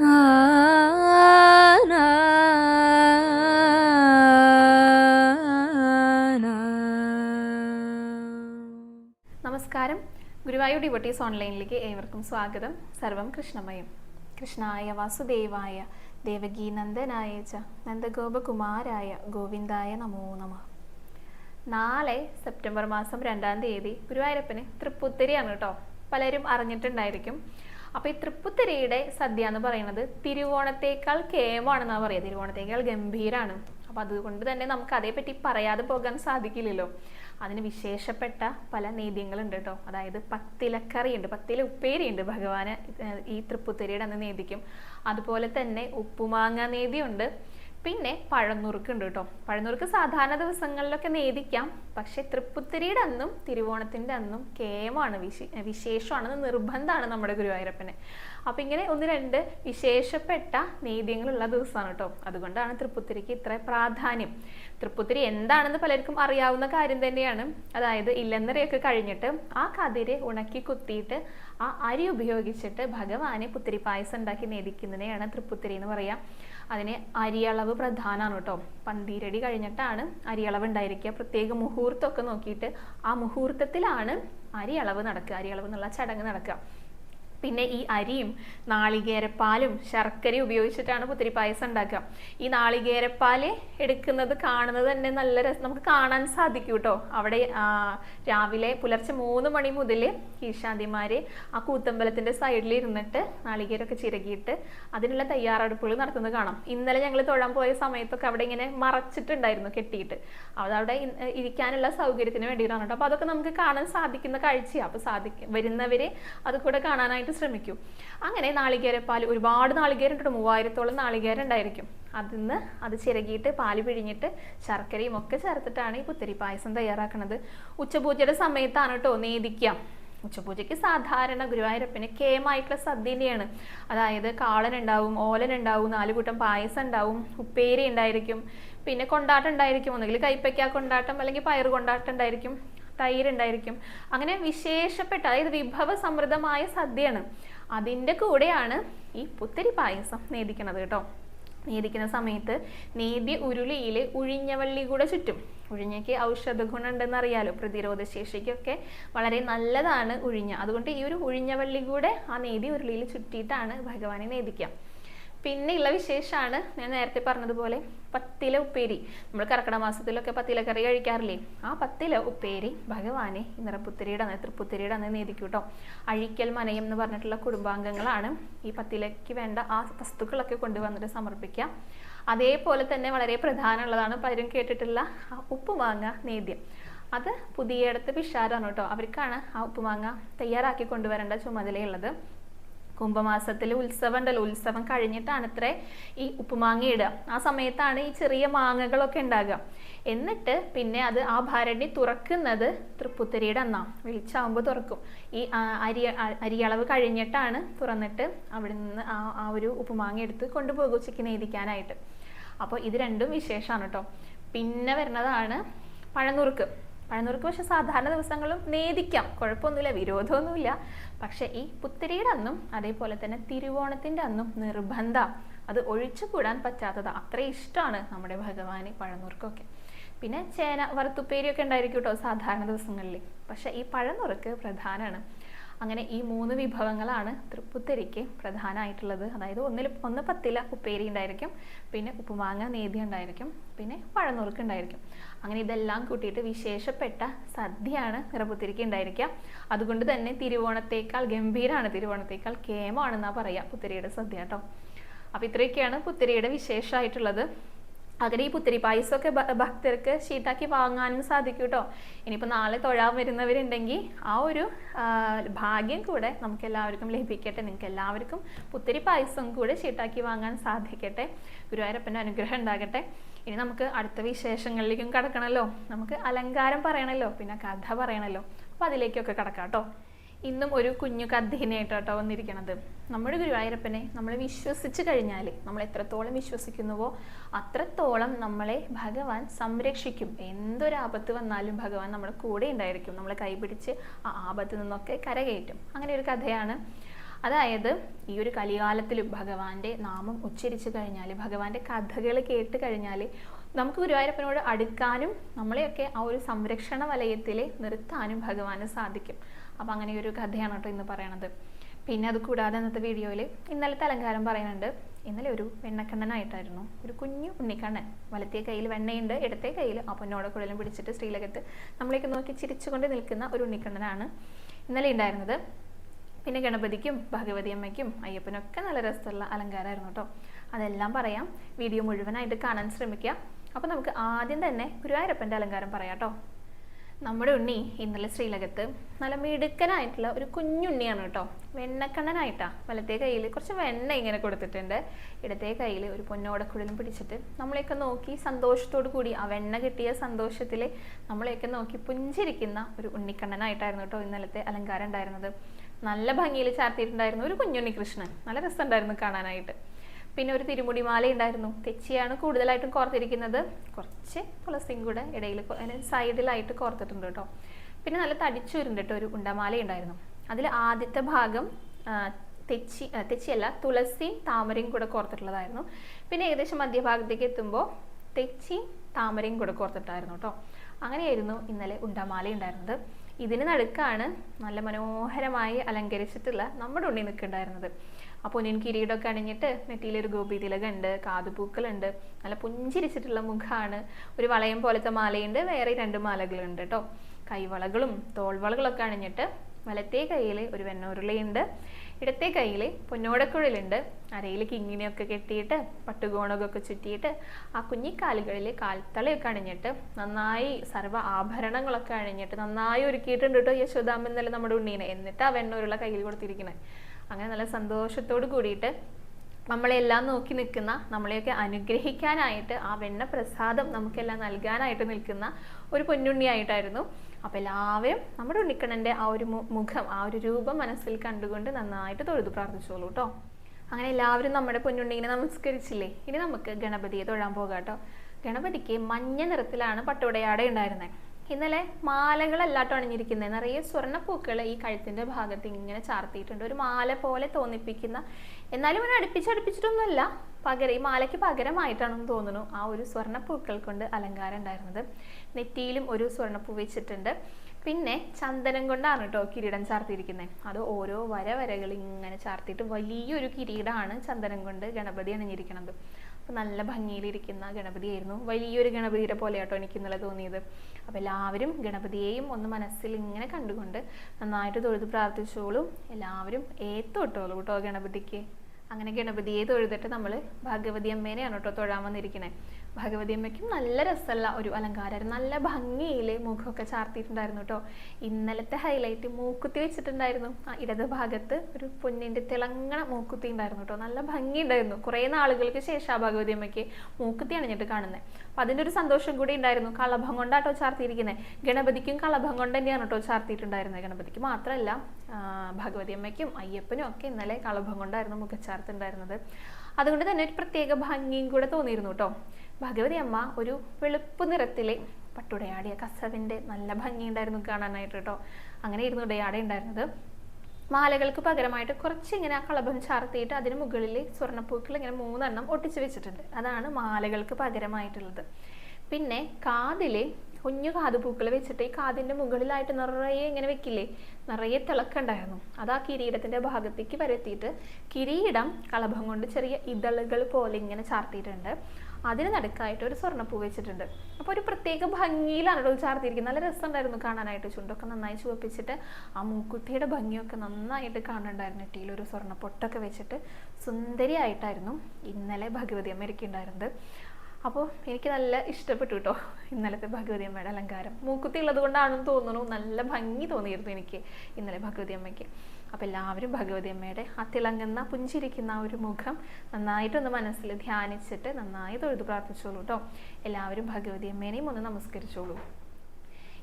നമസ്കാരം. ഗുരുവായൂർ ഡിവോട്ടീസ് ഓൺലൈനിലേക്ക് ഏവർക്കും സ്വാഗതം. സർവം കൃഷ്ണമയം. കൃഷ്ണായ വാസുദേവായ ദേവകീനന്ദനായ ച നന്ദഗോപകുമാരായ ഗോവിന്ദായ നമോ നമ. നാളെ സെപ്റ്റംബർ മാസം രണ്ടാം തീയതി ഗുരുവായൂരപ്പന് തൃപ്പുത്തിരിയാണ് കേട്ടോ. പലരും അറിഞ്ഞിട്ടുണ്ടായിരിക്കും. അപ്പോൾ ഈ തൃപ്പുത്തിരിയുടെ സദ്യ എന്ന് പറയുന്നത് തിരുവോണത്തേക്കാൾ കേവാണെന്നാണ് പറയുക. തിരുവോണത്തേക്കാൾ ഗംഭീരാണ്. അപ്പോൾ അതുകൊണ്ട് തന്നെ നമുക്ക് അതേപ്പറ്റി പറയാതെ പോകാൻ സാധിക്കില്ലല്ലോ. അതിന് വിശേഷപ്പെട്ട പല നേദ്യങ്ങളുണ്ട് കേട്ടോ. അതായത് പത്തിലക്കറി ഉണ്ട് പത്തില ഉപ്പേരി ഉണ്ട് ഭഗവാന് ഈ തൃപ്പുത്തിരിയുടെ അന്ന് നേദിക്കും അതുപോലെ തന്നെ ഉപ്പുമാങ്ങ നേദ്യമുണ്ട്. പിന്നെ പഴന്നുറുക്ക് ഉണ്ട് കേട്ടോ. പഴന്നുറുക്ക് സാധാരണ ദിവസങ്ങളിലൊക്കെ നേദിക്കാം. പക്ഷെ തൃപ്പുത്തിരിയുടെ അന്നും തിരുവോണത്തിന്റെ അന്നും കേമാണ് വിശേ വിശേഷമാണെന്ന് നിർബന്ധമാണ് നമ്മുടെ ഗുരുവായൂരപ്പന്. അപ്പം ഇങ്ങനെ ഒന്ന് രണ്ട് വിശേഷപ്പെട്ട നേദ്യങ്ങളുള്ള ദിവസമാണ് കേട്ടോ. അതുകൊണ്ടാണ് തൃപ്പുത്തിരിക്ക് ഇത്ര പ്രാധാന്യം. തൃപ്പുത്തിരി എന്താണെന്ന് പലർക്കും അറിയാവുന്ന കാര്യം തന്നെയാണ്. അതായത് ഇല്ലന്നരയൊക്കെ കഴിഞ്ഞിട്ട് ആ കതിര് ഉണക്കി കുത്തിയിട്ട് ആ അരി ഉപയോഗിച്ചിട്ട് ഭഗവാനെ പുത്തിരി പായസം ഉണ്ടാക്കി നേദിക്കുന്നതിനെയാണ് തൃപ്പുത്തിരി എന്ന് പറയാം. അതിന് അരിയളവ് പ്രധാനമാണ് കേട്ടോ. പന്തീരടി കഴിഞ്ഞിട്ടാണ് അരിയളവ് ഉണ്ടായിരിക്കുക. പ്രത്യേക മുഹൂർത്തമൊക്കെ നോക്കിയിട്ട് ആ മുഹൂർത്തത്തിലാണ് അരിയളവ് നടക്കുക. അരിയളവ് എന്നുള്ള ചടങ്ങ് നടക്കുക. പിന്നെ ഈ അരിയും നാളികേരപ്പാലും ശർക്കരയും ഉപയോഗിച്ചിട്ടാണ് പുത്തിരി പായസം ഉണ്ടാക്കുക. ഈ നാളികേരപ്പാൽ എടുക്കുന്നത് കാണുന്നത് തന്നെ നല്ല രസം നമുക്ക് കാണാൻ സാധിക്കും കേട്ടോ. അവിടെ രാവിലെ പുലർച്ചെ മൂന്ന് മണി മുതൽ ഈശാന്തിമാർ ആ കൂത്തമ്പലത്തിന്റെ സൈഡിൽ ഇരുന്നിട്ട് നാളികേരമൊക്കെ ചിരകിയിട്ട് അതിനുള്ള തയ്യാറെടുപ്പുകൾ നടത്തുന്നത് കാണാം. ഇന്നലെ ഞങ്ങൾ തൊഴാൻ പോയ സമയത്തൊക്കെ അവിടെ ഇങ്ങനെ മറച്ചിട്ടുണ്ടായിരുന്നു കെട്ടിയിട്ട്. അതവിടെ ഇരിക്കാനുള്ള സൗകര്യത്തിന് വേണ്ടിയിട്ടാണ് കേട്ടോ. അപ്പോൾ അതൊക്കെ നമുക്ക് കാണാൻ സാധിക്കുന്ന കാഴ്ചയാണ് അപ്പോൾ സാധിക്കും വരുന്നവർ അത് കൂടെ കാണാനായിട്ട് ആയിട്ട് ശ്രമിക്കൂ. അങ്ങനെ നാളികേരപ്പാൽ ഒരുപാട് നാളികേരം ഉണ്ട് മൂവായിരത്തോളം നാളികേരം ഉണ്ടായിരിക്കും നിന്ന് അത് ചിരകിയിട്ട് പാൽ പിഴിഞ്ഞിട്ട് ശർക്കരയും ഒക്കെ ചേർത്തിട്ടാണ് ഈ പുത്തരി പായസം തയ്യാറാക്കുന്നത് ഉച്ചപൂജയുടെ സമയത്താണ് കേട്ടോ നേദിക്കുക ഉച്ചപൂജയ്ക്ക് സാധാരണ ഗുരുവായൂരപ്പന് കേമായിട്ടുള്ള സദ്യ തന്നെയാണ് അതായത് കാളൻ ഉണ്ടാവും ഓലൻ ഉണ്ടാവും നാലുകൂട്ടം പായസം ഉണ്ടാവും ഉപ്പേരി ഉണ്ടായിരിക്കും പിന്നെ കൊണ്ടാട്ടം ഉണ്ടായിരിക്കും. ഒന്നുകിൽ കൈപ്പയ്ക്ക കൊണ്ടാട്ടം അല്ലെങ്കിൽ പയർ കൊണ്ടാട്ടം ഉണ്ടായിരിക്കും. തൈര് ഉണ്ടായിരിക്കും അങ്ങനെ വിശേഷപ്പെട്ട അതായത് വിഭവ സമൃദ്ധമായ സദ്യയാണ്. അതിന്റെ കൂടെയാണ് ഈ പുത്തരി പായസം നേദിക്കുന്നത് കേട്ടോ. നേദിക്കുന്ന സമയത്ത് നേദ്യ ഉരുളിയിൽ ഉഴിഞ്ഞവള്ളി കൂടെ ചുറ്റും. ഉഴിഞ്ഞയ്ക്ക് ഔഷധ ഗുണമുണ്ടെന്ന് അറിയാലോ പ്രതിരോധ ശേഷിക്കൊക്കെ വളരെ നല്ലതാണ് ഉഴിഞ്ഞ. അതുകൊണ്ട് ഈ ഒരു ഉഴിഞ്ഞവള്ളി കൂടെ ആ നേദ്യ ഉരുളിയിൽ ചുറ്റിയിട്ടാണ് ഭഗവാനെ നേദിക്കുക. പിന്നെയുള്ള വിശേഷമാണ് ഞാൻ നേരത്തെ പറഞ്ഞതുപോലെ പത്തില ഉപ്പേരി. നമ്മൾ കർക്കിടക മാസത്തിലൊക്കെ പത്തില പത്തിലക്കറി കഴിക്കാറില്ലേ? ആ പത്തില ഉപ്പേരി ഭഗവാനെ നിറപ്പുത്തിരിയുടെ അന്ന് തൃപ്പുത്തിരിയുടെ അന്ന് നേദിക്കും കേട്ടോ അഴിക്കൽ മനയം എന്ന് പറഞ്ഞിട്ടുള്ള കുടുംബാംഗങ്ങളാണ് ഈ പത്തിലയ്ക്ക് വേണ്ട ആ വസ്തുക്കളൊക്കെ കൊണ്ടുവന്നിട്ട് സമർപ്പിക്കുക. അതേപോലെ തന്നെ വളരെ പ്രധാനമുള്ളതാണ് പലരും കേട്ടിട്ടുള്ള ആ ഉപ്പുമാങ്ങ നേദ്യം. അത് പുതിയടത്ത് പിഷാരാണ് കേട്ടോ. അവർക്കാണ് ആ ഉപ്പുമാങ്ങ തയ്യാറാക്കി കൊണ്ടുവരേണ്ട ചുമതലയുള്ളത്. കുംഭമാസത്തിൽ ഉത്സവം ഉണ്ടല്ലോ ഉത്സവം കഴിഞ്ഞിട്ടാണ് അത്രേ ഈ ഉപ്പുമാങ്ങ ഇടുക ആ സമയത്താണ് ഈ ചെറിയ മാങ്ങകളൊക്കെ ഉണ്ടാകുക. എന്നിട്ട് പിന്നെ അത് ആ ഭരണി തുറക്കുന്നത് തൃപ്പുത്തരിയുടെ അന്നാ. വെളിച്ചാവുമ്പോൾ തുറക്കും. ഈ അരി അരിയളവ് കഴിഞ്ഞിട്ടാണ് തുറന്നിട്ട് അവിടെ നിന്ന് ആ ആ ഒരു ഉപ്പുമാങ്ങ എടുത്ത് കൊണ്ടുപോകും ഉച്ചയ്ക്ക് നെയ്തിക്കാനായിട്ട്. അപ്പോൾ ഇത് രണ്ടും വിശേഷമാണ് കേട്ടോ പിന്നെ വരുന്നതാണ് പഴനുറുക്ക് പഴനുറുക്ക് പക്ഷെ സാധാരണ ദിവസങ്ങളും നേദിക്കാം. കുഴപ്പമൊന്നുമില്ല വിരോധമൊന്നുമില്ല. പക്ഷെ ഈ പുത്തിരിയുടെ അന്നും അതേപോലെ തന്നെ തിരുവോണത്തിന്റെ അന്നും നിർബന്ധം. അത് ഒഴിച്ചുകൂടാൻ പറ്റാത്തത് അത്ര ഇഷ്ടമാണ് നമ്മുടെ ഭഗവാന് പഴനൂർക്കൊക്കെ. പിന്നെ ചേന വറുത്തുപ്പേരിയൊക്കെ ഉണ്ടായിരിക്കും കേട്ടോ സാധാരണ ദിവസങ്ങളിൽ. പക്ഷെ ഈ പഴനുറുക്ക് പ്രധാനമാണ്. അങ്ങനെ ഈ മൂന്ന് വിഭവങ്ങളാണ് തൃപ്പുത്തരിക്ക് പ്രധാനമായിട്ടുള്ളത്. അതായത് ഒന്നിൽ ഒന്ന് പത്തില ഉപ്പേരി ഉണ്ടായിരിക്കും പിന്നെ ഉപ്പുമാങ്ങ നേതി ഉണ്ടായിരിക്കും പിന്നെ പഴനുറുക്ക് ഉണ്ടായിരിക്കും. അങ്ങനെ ഇതെല്ലാം കൂട്ടിയിട്ട് വിശേഷപ്പെട്ട സദ്യയാണ് നിറപ്പുത്തിരിക്ക് ഉണ്ടായിരിക്കുക. അതുകൊണ്ട് തന്നെ തിരുവോണത്തേക്കാൾ ഗംഭീരമാണ് തിരുവോണത്തേക്കാൾ കേമാണെന്നാണ് പറയുക പുത്തിരിയുടെ സദ്യ കേട്ടോ. അപ്പോൾ ഇത്രയൊക്കെയാണ് പുത്തിരിയുടെ വിശേഷമായിട്ടുള്ളത്. അങ്ങനെ ഈ പുത്തിരി പായസമൊക്കെ ഭക്തർക്ക് ഷീട്ടാക്കി വാങ്ങാനും സാധിക്കും കേട്ടോ ഇനിയിപ്പോൾ നാളെ തൊഴാൻ വരുന്നവരുണ്ടെങ്കിൽ ആ ഒരു ഭാഗ്യം കൂടെ നമുക്ക് എല്ലാവർക്കും ലഭിക്കട്ടെ. നിങ്ങൾക്ക് എല്ലാവർക്കും പുത്തിരി പായസം കൂടെ ഷീട്ടാക്കി വാങ്ങാൻ സാധിക്കട്ടെ. ഗുരുവായൂരപ്പന്റെ അനുഗ്രഹം ഉണ്ടാകട്ടെ. ഇനി നമുക്ക് അടുത്ത വിശേഷങ്ങളിലേക്കും കടക്കണമല്ലോ നമുക്ക് അലങ്കാരം പറയണമല്ലോ പിന്നെ കഥ പറയണമല്ലോ അപ്പോൾ അതിലേക്കൊക്കെ കടക്കാം കേട്ടോ. ഇന്നും ഒരു കുഞ്ഞു കഥീനായിട്ടോ വന്നിരിക്കണത്. നമ്മുടെ ഗുരുവായൂരപ്പനെ നമ്മൾ വിശ്വസിച്ച് കഴിഞ്ഞാൽ നമ്മൾ എത്രത്തോളം വിശ്വസിക്കുന്നുവോ അത്രത്തോളം നമ്മളെ ഭഗവാൻ സംരക്ഷിക്കും. എന്തൊരാപത്ത് വന്നാലും ഭഗവാൻ നമ്മുടെ കൂടെ ഉണ്ടായിരിക്കും. നമ്മളെ കൈപിടിച്ച് ആ ആപത്ത് നിന്നൊക്കെ കരകയറ്റും. അങ്ങനെ ഒരു കഥയാണ്. അതായത് ഈ ഒരു കലികാലത്തിലും ഭഗവാന്റെ നാമം ഉച്ചരിച്ചു കഴിഞ്ഞാൽ ഭഗവാന്റെ കഥകൾ കേട്ട് കഴിഞ്ഞാൽ നമുക്ക് ഗുരുവായൂരപ്പനോട് അടുക്കാനും നമ്മളെയൊക്കെ ആ ഒരു സംരക്ഷണ വലയത്തിൽ നിർത്താനും ഭഗവാന് സാധിക്കും. അപ്പം അങ്ങനെ ഒരു കഥയാണ് കേട്ടോ ഇന്ന് പറയണത്. പിന്നെ അത് കൂടാതെ ഇന്നത്തെ വീഡിയോയിൽ ഇന്നലത്തെ അലങ്കാരം പറയുന്നുണ്ട്. ഇന്നലെ ഒരു വെണ്ണക്കണ്ണനായിട്ടായിരുന്നു. ഒരു കുഞ്ഞു ഉണ്ണിക്കണ്ണൻ. വലത്തേ കയ്യിൽ വെണ്ണയുണ്ട് ഇടത്തെ കയ്യിൽ ആ പൊന്നോടെ കുഴലും പിടിച്ചിട്ട് ശ്രീലകത്ത് നമ്മളേക്ക് നോക്കി ചിരിച്ചുകൊണ്ട് നിൽക്കുന്ന ഒരു ഉണ്ണിക്കണ്ണനാണ് ഇന്നലെ ഉണ്ടായിരുന്നത്. പിന്നെ ഗണപതിക്കും ഭഗവതി അമ്മയ്ക്കും അയ്യപ്പനും ഒക്കെ നല്ല രസമുള്ള അലങ്കാരമായിരുന്നു കേട്ടോ. അതെല്ലാം പറയാം. വീഡിയോ മുഴുവനായിട്ട് കാണാൻ ശ്രമിക്കുക. അപ്പോൾ നമുക്ക് ആദ്യം തന്നെ ഗുരുവായൂരപ്പന്റെ അലങ്കാരം പറയാട്ടോ നമ്മുടെ ഉണ്ണി ഇന്നലെ ശ്രീലകത്ത് നല്ല മിടുക്കനായിട്ടുള്ള ഒരു കുഞ്ഞുണ്ണിയാണ് കേട്ടോ. വെണ്ണക്കണ്ണനായിട്ടാ വലത്തെ കയ്യിൽ കുറച്ച് വെണ്ണ ഇങ്ങനെ കൊടുത്തിട്ടുണ്ട്. ഇടത്തെ കയ്യിൽ ഒരു പൊന്നോടക്കുഴലും പിടിച്ചിട്ട് നമ്മളെയൊക്കെ നോക്കി സന്തോഷത്തോടു കൂടി ആ വെണ്ണ കിട്ടിയ സന്തോഷത്തിൽ നമ്മളെയൊക്കെ നോക്കി പുഞ്ചിരിക്കുന്ന ഒരു ഉണ്ണിക്കണ്ണനായിട്ടായിരുന്നു കേട്ടോ ഇന്നലത്തെ അലങ്കാരം ഉണ്ടായിരുന്നത്. നല്ല ഭംഗിയിൽ ചാർത്തിയിട്ടുണ്ടായിരുന്നു ഒരു കുഞ്ഞുണ്ണി കൃഷ്ണൻ. നല്ല രസമുണ്ടായിരുന്നു കാണാനായിട്ട്. പിന്നെ ഒരു തിരുമുടി മാല ഉണ്ടായിരുന്നു തെച്ചിയാണ് കൂടുതലായിട്ടും കോർത്തിരിക്കുന്നത്. കുറച്ച് തുളസിയും കൂടെ ഇടയിൽ സൈഡിലായിട്ട് കോർത്തിട്ടുണ്ട് കേട്ടോ. പിന്നെ നല്ല തടിച്ചുരുണ്ട് കേട്ടോ ഒരു ഉണ്ടമാല ഉണ്ടായിരുന്നു അതിൽ ആദ്യത്തെ ഭാഗം തെച്ചി തെച്ചിയല്ല തുളസിയും താമരയും കൂടെ കോർത്തിട്ടുള്ളതായിരുന്നു. പിന്നെ ഏകദേശം മധ്യഭാഗത്തേക്ക് എത്തുമ്പോൾ തെച്ചിയും താമരയും കൂടെ കോർത്തിട്ടായിരുന്നു കേട്ടോ. അങ്ങനെയായിരുന്നു ഇന്നലെ ഉണ്ടമാല ഉണ്ടായിരുന്നത് ഇതിന് നടുക്കാണ് നല്ല മനോഹരമായി അലങ്കരിച്ചിട്ടുള്ള നമ്മുടെ ഉണ്ണി നിൽക്കുന്നുണ്ടായിരുന്നത്. ആ പൊന്നിൻ കിരീടമൊക്കെ അണിഞ്ഞിട്ട് നെറ്റിയിലൊരു ഗോപി തിലകുണ്ട് കാതുപൂക്കളുണ്ട് നല്ല പുഞ്ചിരിച്ചിട്ടുള്ള മുഖമാണ് ഒരു വളയം പോലത്തെ മാലയുണ്ട് വേറെ രണ്ട് മാലകളുണ്ട് കേട്ടോ കൈവളകളും തോൾവളകളൊക്കെ അണിഞ്ഞിട്ട് വലത്തേ കയ്യിൽ ഒരു വെണ്ണുരുളയുണ്ട് ഇടത്തെ കയ്യിൽ പൊന്നോടക്കുഴലുണ്ട്. അരയിലേക്ക് ഇങ്ങനെയൊക്കെ കെട്ടിയിട്ട് പട്ടുകോണൊക്കെ ചുറ്റിയിട്ട് ആ കുഞ്ഞിക്കാലുകളിൽ കാൽത്തളയൊക്കെ അണിഞ്ഞിട്ട് നന്നായി സർവ ആഭരണങ്ങളൊക്കെ അണിഞ്ഞിട്ട് നന്നായി ഒരുക്കിയിട്ടുണ്ട് കേട്ടോ യശോദാമ്മ നമ്മുടെ ഉണ്ണീനെ. എന്നിട്ട് ആ വെണ്ണൂരുള്ള കയ്യിൽ കൊടുത്തിരിക്കണേ. അങ്ങനെ നല്ല സന്തോഷത്തോട് കൂടിയിട്ട് നമ്മളെല്ലാം നോക്കി നിൽക്കുന്ന നമ്മളെയൊക്കെ അനുഗ്രഹിക്കാനായിട്ട് ആ വെണ്ണ പ്രസാദം നമുക്കെല്ലാം നൽകാനായിട്ട് നിൽക്കുന്ന ഒരു പൊന്നുണ്ണിയായിട്ടായിരുന്നു. അപ്പോൾ എല്ലാവരും നമ്മുടെ ഉണ്ണിക്കണ്ണന്റെ ആ ഒരു മുഖം ആ ഒരു രൂപം മനസ്സിൽ കണ്ടുകൊണ്ട് നന്നായിട്ട് തൊഴുതു പ്രാർത്ഥിച്ചോളൂ കേട്ടോ അങ്ങനെ എല്ലാവരും നമ്മുടെ പൊന്നുണ്ണിങ്ങനെ നമസ്കരിച്ചില്ലേ? ഇനി നമുക്ക് ഗണപതിയെ തൊഴാൻ പോകാം കേട്ടോ ഗണപതിക്ക് മഞ്ഞ നിറത്തിലാണ് പട്ടുടയാട ഉണ്ടായിരുന്നത് ഇന്നലെ മാലകളല്ലാട്ടോ അണിഞ്ഞിരിക്കുന്നത് നിറയെ സ്വർണപ്പൂക്കൾ ഈ കഴുത്തിന്റെ ഭാഗത്ത് ഇങ്ങനെ ചാർത്തിയിട്ടുണ്ട്. ഒരു മാല പോലെ തോന്നിപ്പിക്കുന്ന എന്നാലും ഇവനെ അടുപ്പിച്ചടുപ്പിച്ചിട്ടൊന്നുമല്ല പകരം ഈ മാലയ്ക്ക് പകരമായിട്ടാണെന്ന് തോന്നുന്നു ആ ഒരു സ്വർണപ്പൂക്കൾ കൊണ്ട് അലങ്കാരം ഉണ്ടായിരുന്നത്. നെറ്റിയിലും ഒരു സ്വർണപ്പൂ വെച്ചിട്ടുണ്ട്. പിന്നെ ചന്ദനം കൊണ്ടാണ് കേട്ടോ കിരീടം ചാർത്തിയിരിക്കുന്നത് അത് ഓരോ വര വരകൾ ഇങ്ങനെ ചാർത്തിയിട്ട് വലിയൊരു കിരീടമാണ് ചന്ദനം കൊണ്ട് ഗണപതി അണിഞ്ഞിരിക്കുന്നത് അപ്പോൾ നല്ല ഭംഗിയിലിരിക്കുന്ന ഗണപതിയായിരുന്നു. വലിയൊരു ഗണപതിയുടെ പോലെ കേട്ടോ എനിക്ക് ഇന്നലെ തോന്നിയത്. അപ്പോൾ എല്ലാവരും ഗണപതിയെയും ഒന്ന് മനസ്സിൽ ഇങ്ങനെ കണ്ടുകൊണ്ട് നന്നായിട്ട് തൊഴുത് പ്രാർത്ഥിച്ചോളും. എല്ലാവരും ഏത്തോട്ടോളൂ കേട്ടോ ഗണപതിക്ക്. അങ്ങനെ ഗണപതിയെ തൊഴുതിട്ട് നമ്മൾ ഭഗവതി അമ്മേനെയാണ് കേട്ടോ തൊഴാൻ വന്നിരിക്കുന്നത് ഭഗവതി അമ്മയ്ക്കും നല്ല രസമുള്ള ഒരു അലങ്കാരമായിരുന്നു നല്ല ഭംഗിയിൽ മുഖമൊക്കെ ചാർത്തിയിട്ടുണ്ടായിരുന്നു കേട്ടോ ഇന്നലത്തെ ഹൈലൈറ്റ് മൂക്കുത്തി വെച്ചിട്ടുണ്ടായിരുന്നു. ആ ഇടത് ഭാഗത്ത് ഒരു പൊന്നിന്റെ തിളങ്ങണ മൂക്കുത്തി ഉണ്ടായിരുന്നു കേട്ടോ നല്ല ഭംഗി ഉണ്ടായിരുന്നു കുറേ നാളുകൾക്ക് ശേഷം ആ ഭഗവതി അമ്മയ്ക്ക് മൂക്കുത്തി അണിഞ്ഞിട്ട് കാണുന്നത് അപ്പം അതിന്റെ ഒരു സന്തോഷം കൂടി ഉണ്ടായിരുന്നു. കളഭം കൊണ്ടാട്ടോ ചാർത്തിയിരിക്കുന്നത് ഗണപതിക്കും കളഭം കൊണ്ട് തന്നെയാണ് കേട്ടോ ചാർത്തിയിട്ടുണ്ടായിരുന്നത് ഗണപതിക്ക് മാത്രമല്ല ഭഗവതി അമ്മയ്ക്കും അയ്യപ്പനും ഒക്കെ ഇന്നലെ കളഭം കൊണ്ടായിരുന്നു മുഖച്ചാർത്തുണ്ടായിരുന്നത് അതുകൊണ്ട് തന്നെ ഒരു പ്രത്യേക ഭംഗിയും കൂടെ തോന്നിയിരുന്നു കേട്ടോ ഭഗവതി അമ്മ ഒരു വെളുപ്പ് നിറത്തിലെ പട്ടുടയാടിയ കസവിന്റെ നല്ല ഭംഗിയുണ്ടായിരുന്നു കാണാനായിട്ട് കേട്ടോ അങ്ങനെ ഇരുന്നു ഉടയാട ഉണ്ടായിരുന്നത്. മാലകൾക്ക് പകരമായിട്ട് കുറച്ച് ഇങ്ങനെ ആ കളഭം ചാർത്തിയിട്ട് അതിന് മുകളിൽ സ്വർണപ്പൂക്കൾ ഇങ്ങനെ മൂന്നെണ്ണം ഒട്ടിച്ചു വെച്ചിട്ടുണ്ട്. അതാണ് മാലകൾക്ക് പകരമായിട്ടുള്ളത്. പിന്നെ കാതിൽ കുഞ്ഞു കാതുപൂക്കൾ വെച്ചിട്ട് ഈ കാതിന്റെ മുകളിലായിട്ട് നിറയെ ഇങ്ങനെ വെക്കില്ലേ? നിറയെ തിളക്കുണ്ടായിരുന്നു. അത് ആ കിരീടത്തിന്റെ ഭാഗത്തേക്ക് വരത്തിയിട്ട് കിരീടം കളഭം കൊണ്ട് ചെറിയ ഇതളുകൾ പോലെ ഇങ്ങനെ ചാർത്തിയിട്ടുണ്ട്. അതിന് നടുക്കായിട്ട് ഒരു സ്വർണപ്പൂ വെച്ചിട്ടുണ്ട്. അപ്പോൾ ഒരു പ്രത്യേക ഭംഗിയിലാണ് കേട്ടോ ചാർത്തിയിരിക്കുന്നത്. നല്ല രസമുണ്ടായിരുന്നു കാണാനായിട്ട്. ചുണ്ടൊക്കെ നന്നായി ചുവപ്പിച്ചിട്ട് ആ മൂക്കുത്തിയുടെ ഭംഗിയൊക്കെ നന്നായിട്ട് കാണുന്നുണ്ടായിരുന്നു. നെറ്റിയിൽ ഒരു സ്വർണ പൊട്ടൊക്കെ വെച്ചിട്ട് സുന്ദരിയായിട്ടായിരുന്നു ഇന്നലെ ഭഗവതി അമ്മ ഇരിക്കുന്നുണ്ടായിരുന്നത് അപ്പോൾ എനിക്ക് നല്ല ഇഷ്ടപ്പെട്ടു കേട്ടോ ഇന്നലത്തെ ഭഗവതി അമ്മയുടെ അലങ്കാരം. മൂക്കുത്തി ഉള്ളത് കൊണ്ടാണെന്ന് തോന്നുന്നു. നല്ല ഭംഗി തോന്നിയിരുന്നു എനിക്ക് ഇന്നലെ ഭഗവതി അമ്മയ്ക്ക്. അപ്പോൾ എല്ലാവരും ഭഗവതി അമ്മയുടെ ആ തിളങ്ങുന്ന പുഞ്ചിരിക്കുന്ന ആ ഒരു മുഖം നന്നായിട്ടൊന്ന് മനസ്സിൽ ധ്യാനിച്ചിട്ട് നന്നായി തൊഴുതു പ്രാർത്ഥിച്ചോളൂ കേട്ടോ എല്ലാവരും ഭഗവതി അമ്മേനെയും ഒന്ന് നമസ്കരിച്ചോളൂ.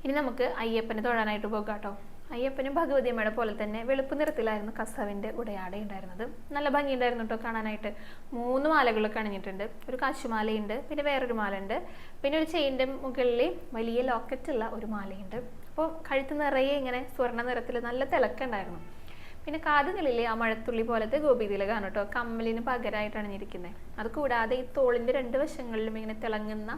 ഇനി നമുക്ക് അയ്യപ്പനെ തൊഴാനായിട്ട് പോകാം കേട്ടോ അയ്യപ്പനും ഭഗവതി അമ്മയുടെ പോലെ തന്നെ വെളുപ്പ് നിറത്തിലായിരുന്നു കസവിന്റെ ഉടയാട ഉണ്ടായിരുന്നത്. നല്ല ഭംഗിയുണ്ടായിരുന്നു കേട്ടോ കാണാനായിട്ട്. മൂന്ന് മാലകളൊക്കെ കണിഞ്ഞിട്ടുണ്ട്. ഒരു കാശുമാലയുണ്ട് പിന്നെ വേറൊരു ഉണ്ട് പിന്നെ ഒരു ചെയിന്റെ മുകളിൽ വലിയ ലോക്കറ്റുള്ള ഒരു മാലയുണ്ട്. അപ്പോൾ കഴുത്ത് നിറയെ ഇങ്ങനെ സ്വർണ നിറത്തിൽ നല്ല തിളക്കുണ്ടായിരുന്നു. പിന്നെ കാതുകളിലെ ആ മഴത്തുള്ളി പോലത്തെ ഗോപിതിലകാണ് കേട്ടോ. കമ്മലിന് പകരമായിട്ടാണ് ഇരിക്കുന്നത് അത് കൂടാതെ ഈ തോളിന്റെ രണ്ട് വശങ്ങളിലും ഇങ്ങനെ തിളങ്ങുന്ന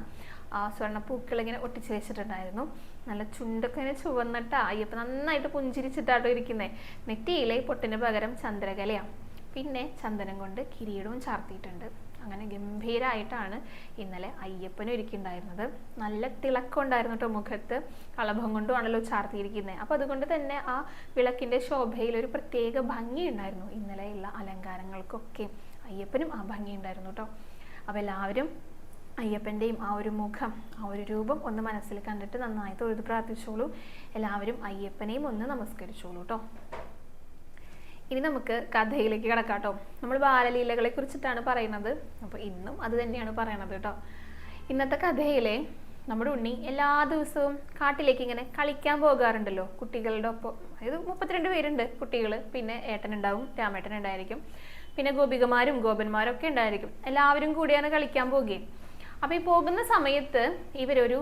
സ്വർണ പൂക്കൾ ഇങ്ങനെ ഒട്ടിച്ച് വെച്ചിട്ടുണ്ടായിരുന്നു. നല്ല ചുണ്ടൊക്കെ ഇങ്ങനെ ചുവന്നിട്ട്. അയ്യപ്പ നന്നായിട്ട് പുഞ്ചിരിച്ചിട്ടാട്ടോ ഇരിക്കുന്നത് നെറ്റിയിലെ പൊട്ടിന് പകരം ചന്ദ്രകലയാണ് പിന്നെ ചന്ദനം കൊണ്ട് കിരീടവും ചാർത്തിയിട്ടുണ്ട്. അങ്ങനെ ഗംഭീരമായിട്ടാണ് ഇന്നലെ അയ്യപ്പനും ഇരിക്കുന്നുണ്ടായിരുന്നത് നല്ല തിളക്കം ഉണ്ടായിരുന്നു കേട്ടോ മുഖത്ത്. കളഭം കൊണ്ടുമാണല്ലോ ചാർത്തിയിരിക്കുന്നത് അപ്പോൾ അതുകൊണ്ട് തന്നെ ആ വിളക്കിന്റെ ശോഭയിൽ ഒരു പ്രത്യേക ഭംഗി ഉണ്ടായിരുന്നു ഇന്നലെയുള്ള അലങ്കാരങ്ങൾക്കൊക്കെ. അയ്യപ്പനും ആ ഭംഗി ഉണ്ടായിരുന്നു കേട്ടോ അപ്പോൾ എല്ലാവരും അയ്യപ്പന്റെയും ആ ഒരു മുഖം ആ ഒരു രൂപം ഒന്ന് മനസ്സിൽ കണ്ടിട്ട് നന്നായി തൊഴുത് പ്രാർത്ഥിച്ചോളൂ. എല്ലാവരും അയ്യപ്പനെയും ഒന്ന് നമസ്കരിച്ചോളൂ കേട്ടോ ഇനി നമുക്ക് കഥയിലേക്ക് കിടക്കാം കേട്ടോ നമ്മൾ ബാലലീലകളെ കുറിച്ചിട്ടാണ് പറയുന്നത്. അപ്പോൾ ഇന്നും അത് തന്നെയാണ് പറയണത് കേട്ടോ ഇന്നത്തെ കഥയിലെ നമ്മുടെ ഉണ്ണി എല്ലാ ദിവസവും കാട്ടിലേക്ക് ഇങ്ങനെ കളിക്കാൻ പോകാറുണ്ടല്ലോ. കുട്ടികളുടെ ഒപ്പം അതായത് മുപ്പത്തിരണ്ട് പേരുണ്ട് കുട്ടികൾ പിന്നെ ഏട്ടനുണ്ടാവും രാമേട്ടൻ ഉണ്ടായിരിക്കും. പിന്നെ ഗോപികമാരും ഗോപന്മാരും ഒക്കെ ഉണ്ടായിരിക്കും. എല്ലാവരും കൂടിയാണ് കളിക്കാൻ പോകുകയും അപ്പോൾ ഈ പോകുന്ന സമയത്ത് ഇവരൊരു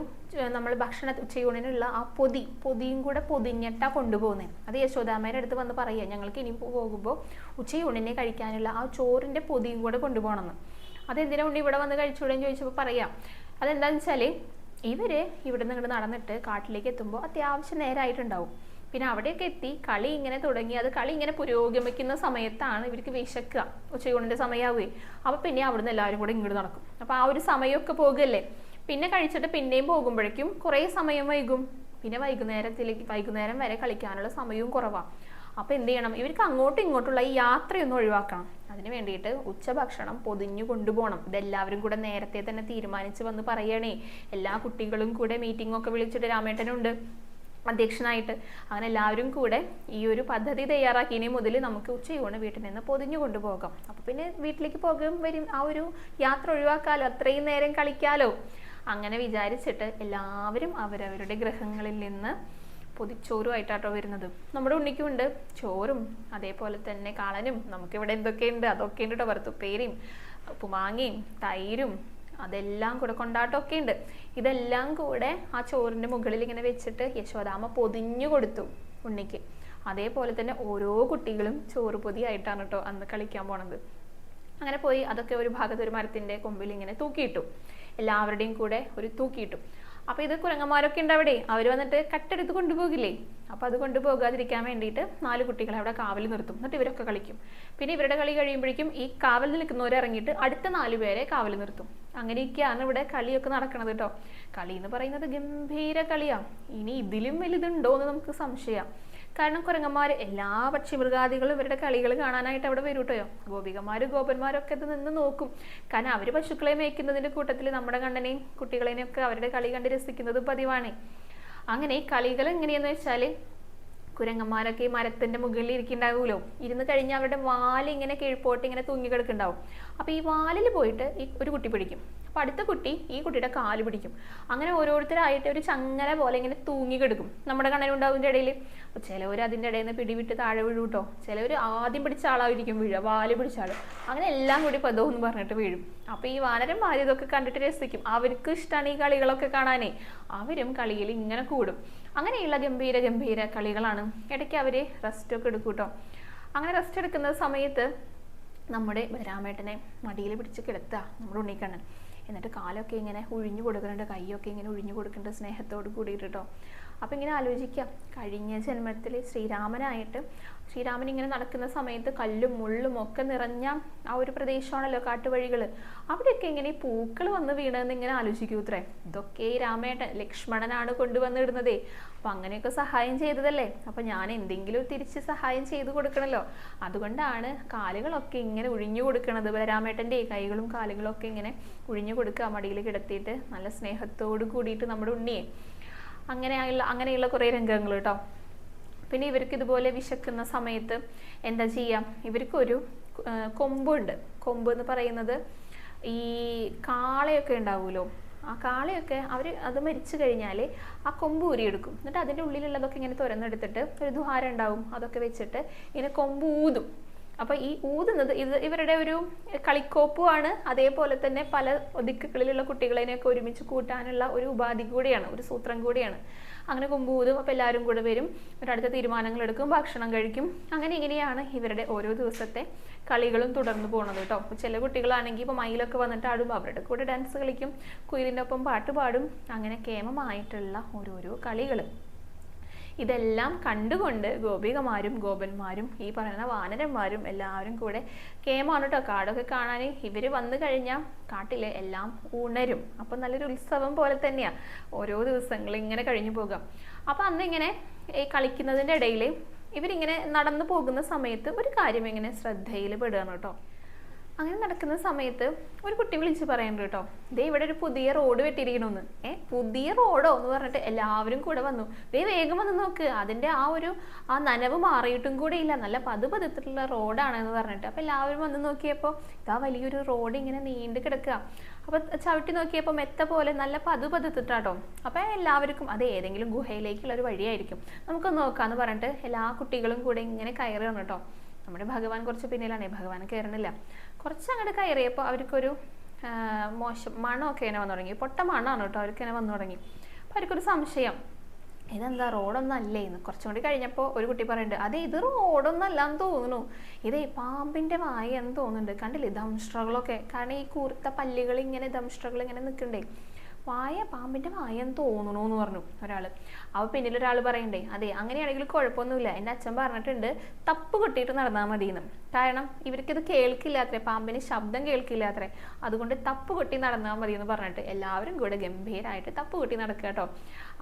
നമ്മൾ ഭക്ഷണ ഉച്ചയൂണിനുള്ള ആ പൊതി പൊതിയും കൂടെ പൊതിഞ്ഞിട്ടാ കൊണ്ടുപോകുന്നത് അത് യശോദാമ്മയുടെ അടുത്ത് വന്ന് പറയുക ഞങ്ങൾക്ക് ഇനി പോകുമ്പോൾ ഉച്ചയൂണിനെ കഴിക്കാനുള്ള ആ ചോറിന്റെ പൊതിയും കൂടെ കൊണ്ടുപോകണമെന്ന്. അതെന്തിനാ ഉണ്ണി ഇവിടെ വന്ന് കഴിച്ചൂടെന്ന് ചോദിച്ചപ്പോൾ പറയാം. അതെന്താണെന്ന് വെച്ചാൽ ഇവർ ഇവിടെ നിന്ന് ഇങ്ങോട്ട് നടന്നിട്ട് കാട്ടിലേക്ക് എത്തുമ്പോൾ അത്യാവശ്യം നേരമായിട്ടുണ്ടാവും പിന്നെ അവിടെയൊക്കെ എത്തി. കളി ഇങ്ങനെ തുടങ്ങി. അത് കളി ഇങ്ങനെ പുരോഗമിക്കുന്ന സമയത്താണ് ഇവർക്ക് വിശക്കുക. ഉച്ചയൂണിന്റെ സമയമാവുകയും. അപ്പൊ പിന്നെ അവിടുന്ന് എല്ലാവരും കൂടെ ഇങ്ങോട്ട് നടക്കും. അപ്പൊ ആ ഒരു സമയമൊക്കെ പോകുകയല്ലേ? പിന്നെ കഴിച്ചിട്ട് പിന്നെയും പോകുമ്പോഴേക്കും കുറേ സമയം വൈകും. പിന്നെ വൈകുന്നേരത്തിലേക്ക് വൈകുന്നേരം വരെ കളിക്കാനുള്ള സമയവും കുറവാണ് അപ്പൊ എന്ത് ചെയ്യണം? ഇവർക്ക് അങ്ങോട്ടും ഇങ്ങോട്ടുള്ള ഈ യാത്രയൊന്നും ഒഴിവാക്കണം. അതിന് വേണ്ടിയിട്ട് ഉച്ചഭക്ഷണം പൊതിഞ്ഞു കൊണ്ടുപോകണം. ഇതെല്ലാവരും കൂടെ നേരത്തെ തന്നെ തീരുമാനിച്ച് വന്ന് പറയണേ. എല്ലാ കുട്ടികളും കൂടെ മീറ്റിംഗ് ഒക്കെ വിളിച്ചിട്ട് രാമേട്ടനുണ്ട്. അധ്യക്ഷനായിട്ട് അങ്ങനെ എല്ലാവരും കൂടെ ഈ ഒരു പദ്ധതി തയ്യാറാക്കി. ഇനി മുതൽ നമുക്ക് ഉച്ചയൂണ് വീട്ടിൽ നിന്ന് പൊതിഞ്ഞു കൊണ്ടുപോകാം. അപ്പോൾ പിന്നെ വീട്ടിലേക്ക് പോകും വരും. ആ ഒരു യാത്ര ഒഴിവാക്കാലോ അത്രയും നേരം കളിക്കാലോ. അങ്ങനെ വിചാരിച്ചിട്ട് എല്ലാവരും അവരവരുടെ ഗ്രഹങ്ങളിൽ നിന്ന് പൊതിച്ചോറുമായിട്ടാട്ടോ വരുന്നത്. നമ്മുടെ ഉണ്ണിക്കുണ്ട് ചോറും അതേപോലെ തന്നെ കാളനും. നമുക്കിവിടെ എന്തൊക്കെയുണ്ട്? അതൊക്കെ ഉണ്ട് കേട്ടോ വറുത്തുപ്പേരിയും ഉപ്പുമാങ്ങയും തൈരും അതെല്ലാം കൂടെ കൊണ്ടാട്ടമൊക്കെ ഉണ്ട്. ഇതെല്ലാം കൂടെ ആ ചോറിന്റെ മുകളിൽ ഇങ്ങനെ വെച്ചിട്ട് യശോദാമ്മ പൊതിഞ്ഞു കൊടുത്തു ഉണ്ണിക്ക്. അതേപോലെ തന്നെ ഓരോ കുട്ടികളും ചോറ് പൊതിയായിട്ടാണ് കേട്ടോ അന്ന് കളിക്കാൻ പോണത്. അങ്ങനെ പോയി അതൊക്കെ ഒരു ഭാഗത്ത് ഒരു മരത്തിന്റെ കൊമ്പിൽ ഇങ്ങനെ തൂക്കിയിട്ടു. എല്ലാവരുടെയും കൂടെ ഒരു തൂക്കിയിട്ടു. അപ്പൊ ഇത് കുരങ്ങന്മാരൊക്കെ ഉണ്ട് അവിടെ. അവർ വന്നിട്ട് കട്ടെടുത്ത് കൊണ്ടുപോകില്ലേ? അപ്പൊ അത് കൊണ്ടുപോകാതിരിക്കാൻ വേണ്ടിയിട്ട് നാല് കുട്ടികളെ അവിടെ കാവൽ നിർത്തും. എന്നിട്ട് ഇവരൊക്കെ കളിക്കും. പിന്നെ ഇവരുടെ കളി കഴിയുമ്പോഴേക്കും ഈ കാവൽ നിൽക്കുന്നവർ ഇറങ്ങിയിട്ട് അടുത്ത നാല് പേരെ കാവൽ നിർത്തും. അങ്ങനെയൊക്കെയാണ് ഇവിടെ കളിയൊക്കെ നടക്കുന്നത് കേട്ടോ കളി എന്ന് പറയുന്നത് ഗംഭീര കളിയാണ് ഇനി ഇതിലും വലുതുണ്ടോ എന്ന് നമുക്ക് സംശയം. കാരണം കുരങ്ങന്മാർ എല്ലാ പക്ഷിമൃഗാദികളും ഇവരുടെ കളികൾ കാണാനായിട്ട് അവിടെ വരും കേട്ടോ ഗോപികമാരും ഗോപന്മാരും ഒക്കെ ഇത് നിന്ന് നോക്കും. കാരണം അവർ പശുക്കളെ മേയ്ക്കുന്നതിന്റെ കൂട്ടത്തിൽ നമ്മുടെ കണ്ണനെയും കുട്ടികളെയും ഒക്കെ അവരുടെ കളി കണ്ട് രസിക്കുന്നത് പതിവാണ്. അങ്ങനെ കളികൾ എങ്ങനെയെന്ന് വെച്ചാൽ കുരങ്ങന്മാരൊക്കെ ഈ മരത്തിന്റെ മുകളിൽ ഇരിക്കുന്നുണ്ടാവുമല്ലോ. ഇരുന്ന് കഴിഞ്ഞാൽ അവരുടെ വാൽ ഇങ്ങനെ കീഴ്പോട്ട് ഇങ്ങനെ തൂങ്ങി കിടക്കുന്നുണ്ടാവും അപ്പൊ ഈ വാലിൽ പോയിട്ട് ഈ ഒരു കുട്ടി പിടിക്കും. അപ്പൊ അടുത്ത കുട്ടി ഈ കുട്ടിയുടെ കാൽ പിടിക്കും. അങ്ങനെ ഓരോരുത്തരായിട്ട് ഒരു ചങ്ങല പോലെ ഇങ്ങനെ തൂങ്ങി കിടക്കും നമ്മുടെ കണ്ണനുണ്ടാവുന്ന ഇടയിൽ. അപ്പൊ ചിലവർ അതിന്റെ ഇടയിൽ നിന്ന് പിടിവിട്ട് താഴെ വീഴും കേട്ടോ. ചിലവർ ആദ്യം പിടിച്ച ആളായിരിക്കും വീഴുക വാൽ പിടിച്ച ആൾ അങ്ങനെ എല്ലാം കൂടി പദവും എന്ന് പറഞ്ഞിട്ട് വീഴും. അപ്പോൾ ഈ വാനരം ഇതൊക്കെ കണ്ടിട്ട് രസിക്കും. അവർക്ക് ഇഷ്ടമാണ് ഈ കളികളൊക്കെ കാണാനേ. അവരും കളിയിൽ ഇങ്ങനെ കൂടും. അങ്ങനെയുള്ള ഗംഭീര ഗംഭീര കളികളാണ്. ഇടയ്ക്ക് അവർ റെസ്റ്റ് ഒക്കെ എടുക്കും കേട്ടോ. അങ്ങനെ റെസ്റ്റ് എടുക്കുന്ന സമയത്ത് നമ്മുടെ ബലരാമേട്ടനെ മടിയിൽ പിടിച്ച് കിടത്തുക നമ്മുടെ ഉണ്ണിക്കണ്ണൻ. എന്നിട്ട് കാലൊക്കെ ഇങ്ങനെ ഒഴിഞ്ഞു കൊടുക്കുന്നുണ്ട് കൈയൊക്കെ ഇങ്ങനെ ഒഴിഞ്ഞു കൊടുക്കുന്നുണ്ട് സ്നേഹത്തോട് കൂടിയിട്ട് അപ്പം ഇങ്ങനെ ആലോചിക്കാം. കഴിഞ്ഞ ജന്മത്തിൽ ശ്രീരാമനായിട്ട് ശ്രീരാമൻ ഇങ്ങനെ നടക്കുന്ന സമയത്ത് കല്ലും മുള്ളും ഒക്കെ നിറഞ്ഞ ആ ഒരു പ്രദേശമാണല്ലോ കാട്ടുവഴികൾ അവിടെയൊക്കെ ഇങ്ങനെ പൂക്കൾ വന്ന് വീണതെന്ന് ഇങ്ങനെ ആലോചിക്കൂ ഇത്രേ. ഇതൊക്കെ ഈ രാമേട്ടൻ ലക്ഷ്മണനാണ് കൊണ്ടുവന്നിടുന്നതേ അപ്പം അങ്ങനെയൊക്കെ സഹായം ചെയ്തതല്ലേ? അപ്പം ഞാൻ എന്തെങ്കിലും തിരിച്ച് സഹായം ചെയ്തു കൊടുക്കണല്ലോ. അതുകൊണ്ടാണ് കാലുകളൊക്കെ ഇങ്ങനെ ഒഴിഞ്ഞു കൊടുക്കണത്. ബലരാമേട്ടന്റെ കൈകളും കാലുകളൊക്കെ ഇങ്ങനെ ഒഴിഞ്ഞു കൊടുക്കുക മടിയിൽ കിടത്തിയിട്ട് നല്ല സ്നേഹത്തോട് കൂടിയിട്ട് നമ്മുടെ ഉണ്ണിയെ. അങ്ങനെയുള്ള അങ്ങനെയുള്ള കുറേ രംഗങ്ങൾ കേട്ടോ. പിന്നെ ഇവർക്ക് ഇതുപോലെ വിശക്കുന്ന സമയത്ത് എന്താ ചെയ്യാം? ഇവർക്കൊരു കൊമ്പുണ്ട്. കൊമ്പ് എന്ന് പറയുന്നത് ഈ കാളയൊക്കെ ഉണ്ടാവുമല്ലോ. ആ കാളയൊക്കെ അവർ അത് മരിച്ചു കഴിഞ്ഞാൽ ആ കൊമ്പ് ഊരിയെടുക്കും. എന്നിട്ട് അതിന്റെ ഉള്ളിലുള്ളതൊക്കെ ഇങ്ങനെ തുറന്നെടുത്തിട്ട് ഒരു ദ്വാരം ഉണ്ടാവും. അതൊക്കെ വെച്ചിട്ട് ഇങ്ങനെ കൊമ്പ് ഊതും. അപ്പോൾ ഈ ഊതുന്നത് ഇത് ഇവരുടെ ഒരു കളിക്കോപ്പുമാണ്. അതേപോലെ തന്നെ പല ദിക്കുകളിലുള്ള കുട്ടികളെയൊക്കെ ഒരുമിച്ച് കൂട്ടാനുള്ള ഒരു ഉപാധി കൂടിയാണ് ഒരു സൂത്രം കൂടിയാണ്. അങ്ങനെ കൊമ്പ് ഊതും അപ്പോൾ എല്ലാവരും കൂടെ വരും ഒരടുത്ത തീരുമാനങ്ങൾ എടുക്കും ഭക്ഷണം കഴിക്കും. അങ്ങനെ ഇങ്ങനെയാണ് ഇവരുടെ ഓരോ ദിവസത്തെ കളികളും തുടർന്നു പോകുന്നത് കേട്ടോ. ചില കുട്ടികളാണെങ്കിൽ ഇപ്പോൾ മയിലൊക്കെ വന്നിട്ട് ആടുമ്പോൾ അവരുടെ കൂടെ ഡാൻസ് കളിക്കും കുയിലിന്റെ ഒപ്പം പാട്ട് പാടും. അങ്ങനെ കേമമായിട്ടുള്ള ഓരോരോ കളികൾ ഇതെല്ലാം കണ്ടുകൊണ്ട് ഗോപികമാരും ഗോപന്മാരും ഈ പറയുന്ന വാനരന്മാരും എല്ലാവരും കൂടെ കേമാണ് കേട്ടോ കാടൊക്കെ കാണാൻ ഇവർ വന്നു കഴിഞ്ഞാൽ കാട്ടിലെ എല്ലാം ഉണരും. അപ്പം നല്ലൊരു ഉത്സവം പോലെ തന്നെയാണ് ഓരോ ദിവസങ്ങൾ ഇങ്ങനെ കഴിഞ്ഞു പോകാം അപ്പം അന്ന് ഇങ്ങനെ ഈ കളിക്കുന്നതിന്റെ ഇടയിൽ ഇവരിങ്ങനെ നടന്നു പോകുന്ന സമയത്ത് ഒരു കാര്യം ഇങ്ങനെ ശ്രദ്ധയിൽ പെടുകയാണ് കേട്ടോ. അങ്ങനെ നടക്കുന്ന സമയത്ത് ഒരു കുട്ടി വിളിച്ച് പറയുന്നുണ്ട് കേട്ടോ. ദേ ഇവിടെ ഒരു പുതിയ റോഡ് വെട്ടിയിരിക്കണമെന്ന് ഏ പുതിയ റോഡോ എന്ന് പറഞ്ഞിട്ട് എല്ലാവരും കൂടെ വന്നു. ദേ വേഗം വന്ന് നോക്ക്. അതിന്റെ ആ ഒരു ആ നനവ് മാറിയിട്ടും കൂടെ ഇല്ല. നല്ല പതുപതുത്തിട്ടുള്ള റോഡാണ് എന്ന് പറഞ്ഞിട്ട്. അപ്പൊ എല്ലാവരും വന്ന് നോക്കിയപ്പോൾ ഇതാ വലിയൊരു റോഡ് ഇങ്ങനെ നീണ്ടു കിടക്കുക. അപ്പൊ ചവിട്ടി നോക്കിയപ്പോൾ മെത്ത പോലെ നല്ല പതു പതുത്തിട്ടാട്ടോ അപ്പൊ എല്ലാവർക്കും അത് ഏതെങ്കിലും ഗുഹയിലേക്കുള്ള ഒരു വഴിയായിരിക്കും. നമുക്ക് നോക്കാന്ന് പറഞ്ഞിട്ട് എല്ലാ കുട്ടികളും കൂടെ ഇങ്ങനെ കയറി കേട്ടോ. നമ്മുടെ ഭഗവാൻ കുറച്ച് പിന്നിലാണേ ഭഗവാൻ കയറണില്ല കുറച്ച് അങ്ങോട്ട് കയറിയപ്പോൾ അവർക്കൊരു മോശം മണമൊക്കെ ഇങ്ങനെ വന്നു തുടങ്ങി. പൊട്ട മണമാണ് കേട്ടോ അവർക്ക് ഇങ്ങനെ വന്നു തുടങ്ങി. അപ്പോൾ അവർക്കൊരു സംശയം. ഇതെന്താ റോഡൊന്നും അല്ലേ? എന്ന് കുറച്ചും കൂടി കഴിഞ്ഞപ്പോൾ ഒരു കുട്ടി പറയുന്നുണ്ട് അതെ ഇത് റോഡൊന്നും അല്ലാന്ന് തോന്നുന്നു. ഇതേ പാമ്പിന്റെ വായ എന്ന് തോന്നുന്നുണ്ട്. കണ്ടില്ലേ ദംഷ്ട്രകളൊക്കെ കാരണം ഈ കൂർത്ത പല്ലുകൾ ഇങ്ങനെ ദംഷ്ട്രകൾ ഇങ്ങനെ നിൽക്കണ്ടേ? വായ പാമ്പിന്റെ വായ എന്ന് തോന്നുന്നു എന്ന് പറഞ്ഞു ഒരാൾ അപ്പോൾ പിന്നിൽ ഒരാൾ പറയണ്ടേ അതെ അങ്ങനെയാണെങ്കിൽ കുഴപ്പമൊന്നുമില്ല. എന്റെ അച്ഛൻ പറഞ്ഞിട്ടുണ്ട് തപ്പ് കൊട്ടിയിട്ട് നടന്നാൽ മതിയെന്ന്. കാരണം ഇവർക്കിത് കേൾക്കില്ലാത്രേ പാമ്പിന് ശബ്ദം കേൾക്കില്ലാത്രേ അതുകൊണ്ട് തപ്പ് കൊട്ടി നടന്നാൽ മതി എന്ന് പറഞ്ഞിട്ട് എല്ലാവരും കൂടെ ഗംഭീരമായിട്ട് തപ്പ് കൊട്ടി നടക്കുക കേട്ടോ.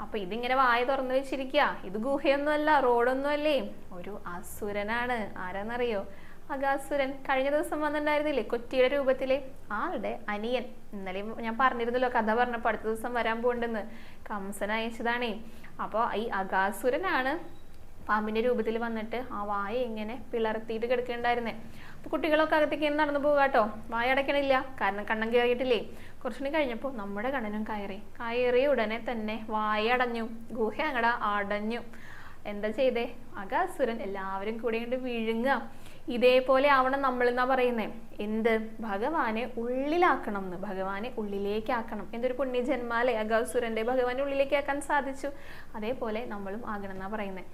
അപ്പൊ ഇതിങ്ങനെ വായ തുറന്നു വെച്ചിരിക്കുക ഇത് ഗുഹയൊന്നുമല്ല റോഡൊന്നുമല്ലേ? ഒരു അസുരനാണ്. ആരാന്നറിയോ? അഗാസുരൻ കഴിഞ്ഞ ദിവസം വന്നിട്ടുണ്ടായിരുന്നില്ലേ? കൊറ്റിയുടെ രൂപത്തിലെ. ആളുടെ അനിയൻ. ഇന്നലെ ഞാൻ പറഞ്ഞിരുന്നല്ലോ കഥ പറഞ്ഞപ്പോൾ അടുത്ത ദിവസം വരാൻ പോകണ്ടെന്ന് കംസൻ അയച്ചതാണേ. അപ്പോൾ ഈ അഗാസുരനാണ് പാമ്പിന്റെ രൂപത്തിൽ വന്നിട്ട് ആ വായ ഇങ്ങനെ പിളർത്തിയിട്ട് കിടക്കുന്നുണ്ടായിരുന്നേ അപ്പൊ കുട്ടികളൊക്കെ അകത്തേക്ക് ഇങ്ങനെ നടന്നു പോകുക കേട്ടോ. വായ അടയ്ക്കണില്ല. കാരണം കണ്ണം കയറിയിട്ടില്ലേ കുറച്ചുകൂടി കഴിഞ്ഞപ്പോൾ നമ്മുടെ കണ്ണനും കയറി. കയറിയ ഉടനെ തന്നെ വായ അടഞ്ഞു. ഗുഹ അങ്ങട അടഞ്ഞു. എന്താ ചെയ്തേ? അകാസുരൻ എല്ലാവരും കൂടെ കൊണ്ട് വിഴുങ്ങുക. ഇതേപോലെ ആവണം നമ്മൾ എന്നാ പറയുന്നേ. എന്ത്? ഭഗവാനെ ഉള്ളിലാക്കണം എന്ന്. ഭഗവാനെ ഉള്ളിലേക്കാക്കണം. എന്തൊരു പുണ്യജന്മാലെ അകാസുരന്റെ ഭഗവാനെ ഉള്ളിലേക്കാക്കാൻ സാധിച്ചു. അതേപോലെ നമ്മളും ആകണം എന്നാ പറയുന്നത്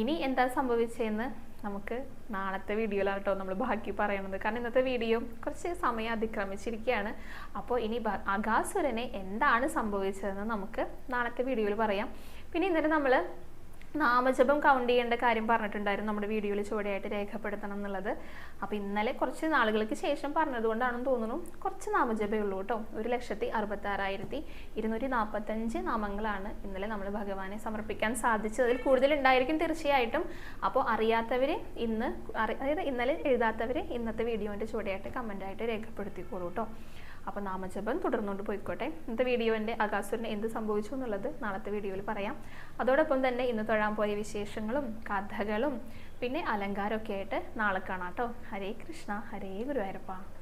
ഇനി എന്താ സംഭവിച്ചതെന്ന് നമുക്ക് നാളത്തെ വീഡിയോയിലാട്ടോ നമ്മൾ ബാക്കി പറയണത്. കാരണം ഇന്നത്തെ വീഡിയോ കുറച്ച് സമയം അതിക്രമിച്ചിരിക്കുകയാണ്. അപ്പോൾ ഇനി അകാസുരനെ എന്താണ് സംഭവിച്ചതെന്ന് നമുക്ക് നാളത്തെ വീഡിയോയിൽ പറയാം. പിന്നെ ഇന്നലെ നമ്മൾ നാമജപം കൗണ്ട് ചെയ്യേണ്ട കാര്യം പറഞ്ഞിട്ടുണ്ടായിരുന്നു നമ്മുടെ വീഡിയോയിൽ ചുവടെയായിട്ട് രേഖപ്പെടുത്തണം എന്നുള്ളത്. അപ്പോൾ ഇന്നലെ കുറച്ച് നാളുകൾക്ക് ശേഷം പറഞ്ഞതുകൊണ്ടാണെന്ന് തോന്നുന്നു. കുറച്ച് നാമജപേ ഉള്ളൂ കേട്ടോ. ഒരു ലക്ഷത്തി അറുപത്താറായിരത്തി ഇരുന്നൂറ്റി നാൽപ്പത്തഞ്ച് നാമങ്ങളാണ് ഇന്നലെ നമ്മൾ ഭഗവാനെ സമർപ്പിക്കാൻ സാധിച്ചത് അതിൽ കൂടുതൽ ഉണ്ടായിരിക്കും തീർച്ചയായിട്ടും. അപ്പോൾ അറിയാത്തവർ ഇന്ന് അതായത് ഇന്നലെ എഴുതാത്തവർ ഇന്നത്തെ വീഡിയോന്റെ ചുവടെയായിട്ട് കമന്റായിട്ട് രേഖപ്പെടുത്തിക്കോളൂ കേട്ടോ. അപ്പോൾ നാമജപം തുടർന്നുകൊണ്ട് പോയിക്കോട്ടെ. ഇന്നത്തെ വീഡിയോന്റെ അകാസുരന് എന്ത് സംഭവിച്ചു എന്നുള്ളത് നാളത്തെ വീഡിയോയിൽ പറയാം. അതോടൊപ്പം തന്നെ ഇന്ന് തൊഴാൻ പോയ വിശേഷങ്ങളും കഥകളും പിന്നെ അലങ്കാരമൊക്കെ ആയിട്ട് നാളെ കാണാം കേട്ടോ. ഹരേ കൃഷ്ണ ഹരേ ഗുരുവായൂരപ്പ.